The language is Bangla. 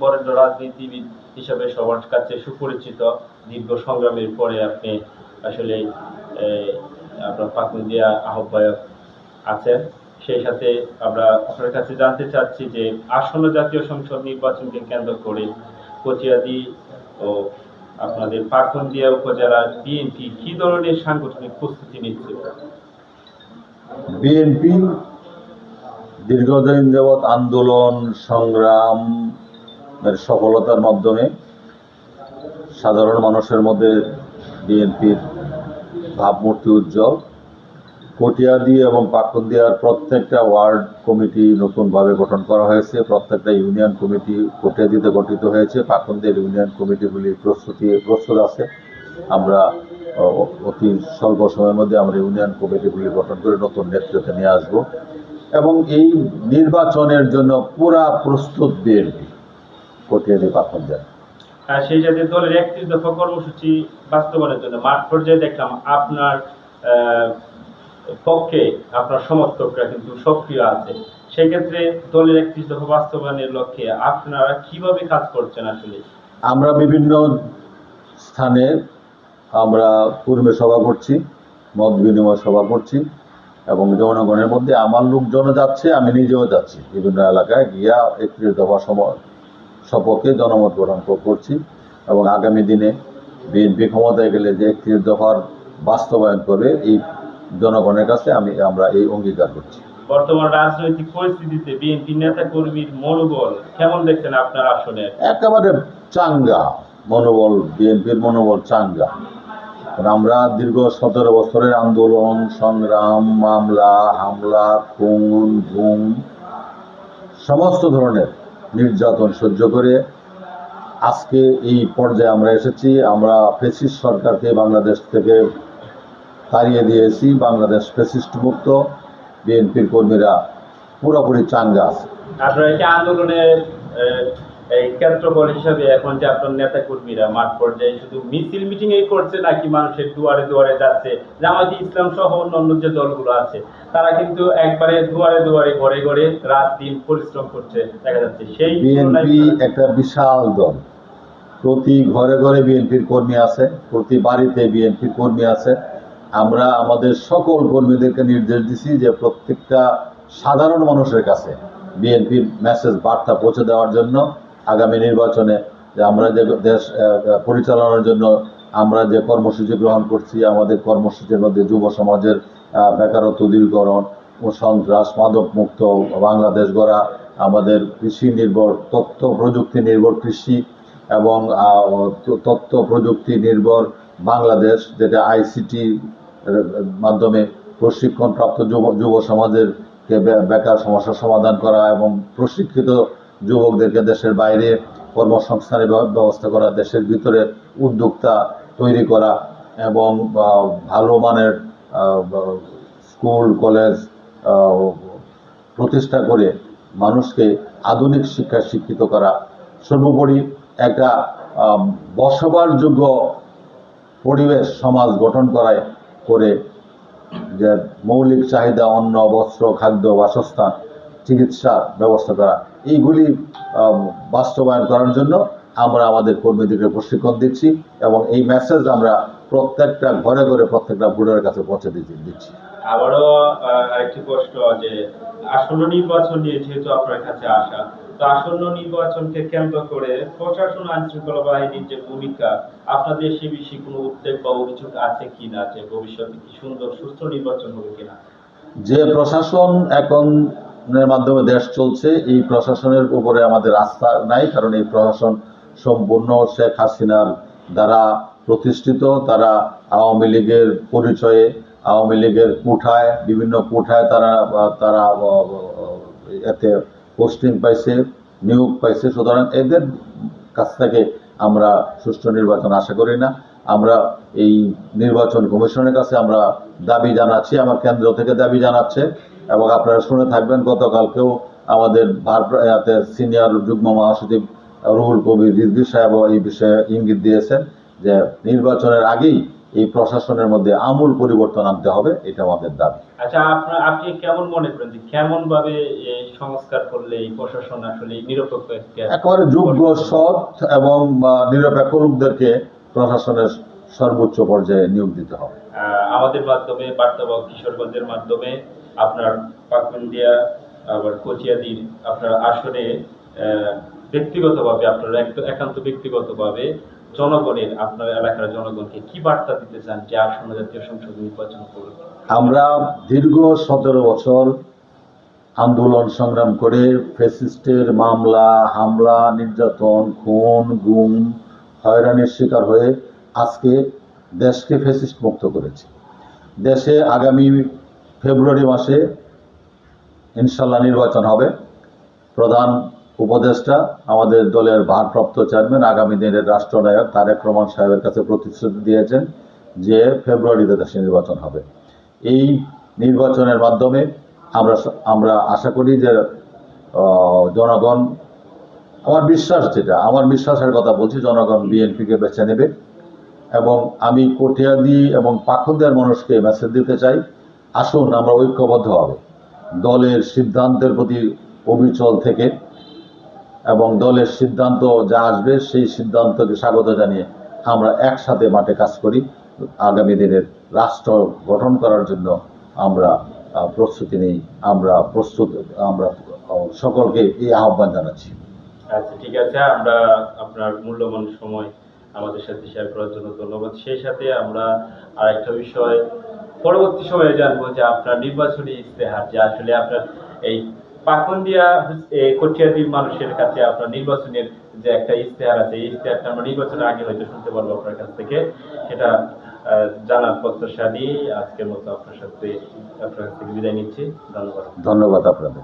বরেণ্য রাজনীতিবিদ হিসাবে সবার কাছে সুপরিচিত দীর্ঘ সংগ্রামের পরে আপনি আসলে আপনার পাকুন্দিয়া আহ্বায়ক আছেন। সেই সাথে আমরা আপনার কাছে জানতে চাচ্ছি যে আসন্ন জাতীয় সংসদ নির্বাচনকে কেন্দ্র করে কচিয়াদি ও আপনাদের পাকুন্দিয়া উপজেলার বিএনপি কি ধরনের সাংগঠনিক প্রস্তুতি নিচ্ছে? বিএনপি দীর্ঘদিন যাবৎ আন্দোলন, সংগ্রাম এর সফলতার মাধ্যমে সাধারণ মানুষের মধ্যে বিএনপির ভাবমূর্তি উজ্জ্বল। কটিয়াদি এবং পাকুন্দিয়ার প্রত্যেকটা ওয়ার্ড কমিটি নতুনভাবে গঠন করা হয়েছে। প্রত্যেকটা ইউনিয়ন কমিটি কটিয়াদিতে গঠিত হয়েছে। পাকুন্দিয়ার ইউনিয়ন কমিটিগুলি প্রস্তুতি, প্রস্তুত আছে। আমরা অতি স্বল্প সময়ের মধ্যে আমরা ইউনিয়ন কমিটিগুলি গঠন করে নতুন নেতৃত্বে নিয়ে আসব। এবং এই নির্বাচনের জন্য পুরা প্রস্তুত বিএনপি। কটিয়াদি পাকুন্দিয়া আর সেই সাথে দলের একত্রিশ দফা কর্মসূচি বাস্তবায়নের জন্য মাঠ পর্যায়ে দেখলাম আপনার পক্ষে আপনার সমর্থকরা কিন্তু সক্রিয় আছে। সেক্ষেত্রে দলের একত্রিশ দফা বাস্তবায়নের লক্ষ্যে আপনারা কীভাবে কাজ করছেন আসলে? আমরা বিভিন্ন স্থানে আমরা কর্মী সভা করছি মত বিনিময় সভা করছি এবং জনগণের মধ্যে আমার লোকজনও যাচ্ছে আমি নিজেও যাচ্ছি। বিভিন্ন এলাকায় গিয়া একত্রিশ দফা সম- সপক্ষে জনমত গঠন করছি এবং আগামী দিনে বিএনপি ক্ষমতায় গেলে যে একত্রিশ দফার বাস্তবায়ন করবে এই জনগণের কাছে আমি আমরা এই অঙ্গীকার করছি। বর্তমান রাজনৈতিক পরিস্থিতিতে বিএনপি নেতা কর্মীর মনোবল কেমন দেখছেন আপনার আসনে? একেবারে চাঙ্গা মনোবল বিএনপির মনোবল চাঙ্গা। কারণ আমরা দীর্ঘ সতেরো বছরের আন্দোলন সংগ্রাম মামলা হামলা খুন গুম সমস্ত ধরনের নির্যাতন সহ্য করে আজকে এই পর্যায়ে আমরা এসেছি। আমরা ফেসিস্ট সরকারকে বাংলাদেশ থেকে তাড়িয়ে দিয়েছি। বাংলাদেশ ফেসিস্ট মুক্ত। বিএনপির কর্মীরা পুরোপুরি চাঙ্গা আছে। এই কেন্দ্রবল হিসাবে এখন যে আপনার নেতা কর্মীরা মাঠ পর্যায়ে শুধু মিছিল মিটিং এই করছে নাকি মানুষের দুয়ারে দুয়ারে যাচ্ছে? জামাতি ইসলাম সহ অন্যান্য যে দলগুলো আছে তারা কিন্তু একবারে দুয়ারে দুয়ারে ঘরে ঘরে রাত দিন পরিশ্রম করছে দেখা যাচ্ছে। সেই বিএনপি একটা বিশাল দল। প্রতি ঘরে ঘরে বিএনপির কর্মী আছে প্রতি বাড়িতে বিএনপির কর্মী আছে। আমরা আমাদের সকল কর্মীদেরকে নির্দেশ দিছি যে প্রত্যেকটা সাধারণ মানুষের কাছে বিএনপির মেসেজ বার্তা পৌঁছে দেওয়ার জন্য আগামী নির্বাচনে যে আমরা যে দেশ পরিচালনার জন্য আমরা যে কর্মসূচি গ্রহণ করছি, আমাদের কর্মসূচির মধ্যে যুব সমাজের বেকারত্ব, দূরীকরণ ও সন্ত্রাস মাদক মুক্ত বাংলাদেশ গড়া, আমাদের কৃষি নির্ভর, তথ্য প্রযুক্তি নির্ভর কৃষি এবং তথ্য প্রযুক্তি নির্ভর বাংলাদেশ, যেটা আইসিটি মাধ্যমে প্রশিক্ষণপ্রাপ্ত যুব যুব সমাজের বেকার সমস্যার সমাধান করা এবং প্রশিক্ষিত যুবকদেরকে দেশের বাইরে কর্মসংস্থানের ব্যবস্থা করা, দেশের ভিতরে উদ্যোক্তা তৈরি করা এবং ভালো মানের স্কুল, কলেজ প্রতিষ্ঠা করে মানুষকে আধুনিক শিক্ষায় শিক্ষিত করা। সর্বোপরি একটা বসবাসযোগ্য পরিবেশ সমাজ গঠন করায় করে যে মৌলিক চাহিদা, অন্ন, বস্ত্র, খাদ্য, বাসস্থান চিকিৎসা ব্যবস্থা করা এইগুলি বাস্তবায়ন করার জন্য আমরা আমাদের কর্মীদেরকে প্রশিক্ষণ দিচ্ছি এবং এই মেসেজ আমরা প্রত্যেকটা ঘরে ঘরে প্রত্যেকটা ভোটারের কাছে পৌঁছে দিচ্ছি দিচ্ছি। আবারও আরেকটি প্রশ্ন যে আসন্ন নির্বাচন নিয়ে যেহেতু আপনার কাছে আসা তো আসন্ন নির্বাচনকে কেন্দ্র করে প্রশাসন আইন শৃঙ্খলা বাহিনীর যে ভূমিকা আপনাদের সে বিষয়ে কোনো উদ্বেগ বা অভিযোগ আছে কিনা যে ভবিষ্যতে কি সুন্দর সুস্থ নির্বাচন হবে কিনা? যে প্রশাসন এখনের মাধ্যমে দেশ চলছে, এই প্রশাসনের উপরে আমাদের আস্থা নাই, কারণ এই প্রশাসন সম্পূর্ণ শেখ হাসিনার দ্বারা প্রতিষ্ঠিত। তারা আওয়ামী লীগের পরিচয়ে, আওয়ামী লীগের কুঠায়, বিভিন্ন কুঠায় তারা তারা এতে পোস্টিং পাইছে, নিয়োগ পাইছে। সুতরাং এদের কাছ থেকে আমরা সুষ্ঠু নির্বাচন আশা করি না। আমরা এই নির্বাচন কমিশনের কাছে আমরা দাবি জানাচ্ছি, আমার কেন্দ্র থেকে দাবি জানাচ্ছে। এবং আপনারা শুনে থাকবেন গতকালকেও আমাদের ভারপ্রাতে সিনিয়র যুগ্ম মহাসচিব রুহুল কবির রিজভি সাহেব এই বিষয়ে ইঙ্গিত দিয়েছেন যে নির্বাচনের আগেই এই প্রশাসনের মধ্যে আমূল পরিবর্তন আনতে হবে এটা আমাদের দাবি। আচ্ছা আপনার আপনি কেমন মনে করেন যে কেমন ভাবে সংস্কার করলে এই প্রশাসন আসলে নিরপেক্ষ একেবারে যোগ্য সৎ এবং নিরপেক্ষ লোকদেরকে প্রশাসনের সর্বোচ্চ পর্যায়ে নিয়োগ দিতে হবে। আমাদের মাধ্যমে বার্তাবক কিশোরগঞ্জের মাধ্যমে আপনার পাকুন্দিয়া আবার কচিয়াদির আপনার আসনে ব্যক্তিগতভাবে আপনার এক- একান্ত ব্যক্তিগতভাবে জনগণের, আপনার এলাকার জনগণকে কি বার্তা দিতে চান যে আসন্ন জাতীয় সংসদ নির্বাচন করবে? আমরা দীর্ঘ সতেরো বছর আন্দোলন সংগ্রাম করে ফেসিস্টের মামলা, হামলা, নির্যাতন, খুন, গুম, হয়রানির শিকার হয়ে আজকে দেশকে ফেসিস্ট মুক্ত করেছে। দেশে আগামী ফেব্রুয়ারি মাসে ইনশাল্লাহ নির্বাচন হবে। প্রধান উপদেষ্টা আমাদের দলের ভারপ্রাপ্ত চেয়ারম্যান, আগামী দিনের রাষ্ট্রনায়ক তারেক রহমান সাহেবের কাছে প্রতিশ্রুতি দিয়েছেন যে ফেব্রুয়ারিতে দেশে নির্বাচন হবে। এই নির্বাচনের মাধ্যমে আমরা আমরা আশা করি যে জনগণ, আমার বিশ্বাস যেটা, আমার বিশ্বাসের কথা বলছি, জনগণ বিএনপিকে বেছে নেবে। এবং আমি কটিয়াদি এবং পাখনদের মানুষকে মেসেজ দিতে চাই আসুন, আমরা ঐক্যবদ্ধ হবে। দলের সিদ্ধান্তের প্রতি অবিচল থেকে এবং দলের সিদ্ধান্ত যা আসবে, সেই সিদ্ধান্তকে স্বাগত জানিয়ে আমরা একসাথে মাঠে কাজ করি। আগামী দিনের রাষ্ট্র গঠন করার জন্য আমরা প্রস্তুতি নেই। আমরা প্রস্তুত, আমরা সকলকে এই আহ্বান জানাচ্ছি। আচ্ছা ঠিক আছে। আমরা আপনার মূল্যবান সময় আমাদের সাথে শেয়ার করার জন্য ধন্যবাদ। সেই সাথে আমরা আরেকটা বিষয় পরবর্তী সময়ে জানব যে আপনার নির্বাচনী ইস্তেহার যে আসলে আপনার এই পাকুন্দিয়া কঠিয়াদির মানুষের কাছে আপনার নির্বাচনের যে একটা ইস্তেহার আছে, এই ইস্তেহারটা আমরা নির্বাচনের আগে হয়তো শুনতে পারব আপনার কাছ থেকে। সেটা জানার প্রত্যাশা নিয়ে আজকের মতো আপনার সাথে আপনার কাছ থেকে বিদায় নিচ্ছি। ধন্যবাদ। ধন্যবাদ আপনাদের।